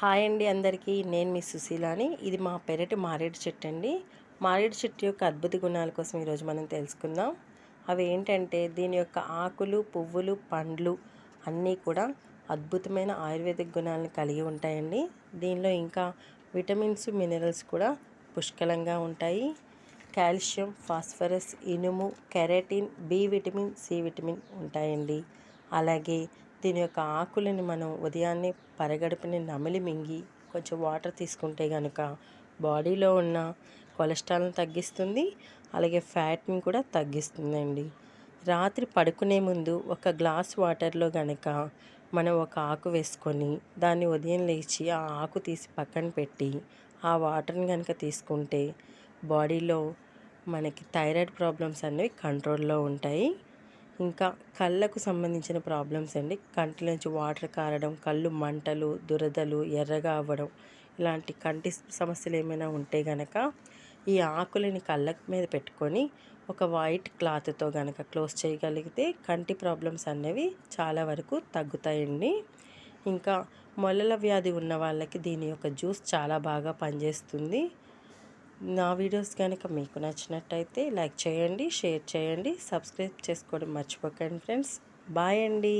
Hi అండి అందరికీ. నేను మీ సుశీలాని. ఇది మా పెరటి మారేడు చెట్టు అండి. మారేడు చెట్టు యొక్క అద్భుత గుణాల కోసం ఈరోజు మనం తెలుసుకుందాం. అవి ఏంటంటే దీని యొక్క ఆకులు పువ్వులు పండ్లు అన్నీ కూడా అద్భుతమైన ఆయుర్వేదిక్ గుణాలను కలిగి ఉంటాయండి. దీనిలో ఇంకా విటమిన్స్ మినరల్స్ కూడా పుష్కలంగా ఉంటాయి. కాల్షియం ఫాస్ఫరస్ ఇనుము keratin B vitamin C vitamin ఉంటాయండి. అలాగే దీని యొక్క ఆకులని మనం ఉదయాన్నే పరగడుపుని నమిలి మింగి కొంచెం వాటర్ తీసుకుంటే కనుక బాడీలో ఉన్న కొలెస్ట్రాల్ని తగ్గిస్తుంది అలాగే ఫ్యాట్ని కూడా తగ్గిస్తుందండి. రాత్రి పడుకునే ముందు ఒక గ్లాస్ వాటర్లో కనుక మనం ఒక ఆకు వేసుకొని దాన్ని ఉదయం లేచి ఆ ఆకు తీసి పక్కన పెట్టి ఆ వాటర్ని కనుక తీసుకుంటే బాడీలో మనకి థైరాయిడ్ ప్రాబ్లమ్స్ అనేవి కంట్రోల్లో ఉంటాయి. ఇంకా కళ్ళకు సంబంధించిన ప్రాబ్లమ్స్ అండి. కంటి నుంచి వాటర్ కారడం కళ్ళు మంటలు దురదలు ఎర్రగా అవ్వడం ఇలాంటి కంటి సమస్యలు ఏమైనా ఉంటే గనక ఈ ఆకులని కళ్ళ మీద పెట్టుకొని ఒక వైట్ క్లాత్తో కనుక క్లోజ్ చేయగలిగితే కంటి ప్రాబ్లమ్స్ అనేవి చాలా వరకు తగ్గుతాయండి. ఇంకా మొలల వ్యాధి ఉన్న వాళ్ళకి దీని యొక్క జ్యూస్ చాలా బాగా పనిచేస్తుంది. నా వీడియోస్ కనుక మీకు నచ్చినట్టయితే లైక్ చేయండి షేర్ చేయండి సబ్స్క్రైబ్ చేసుకోవడం మర్చిపోకండి ఫ్రెండ్స్. బాయ్ అండి.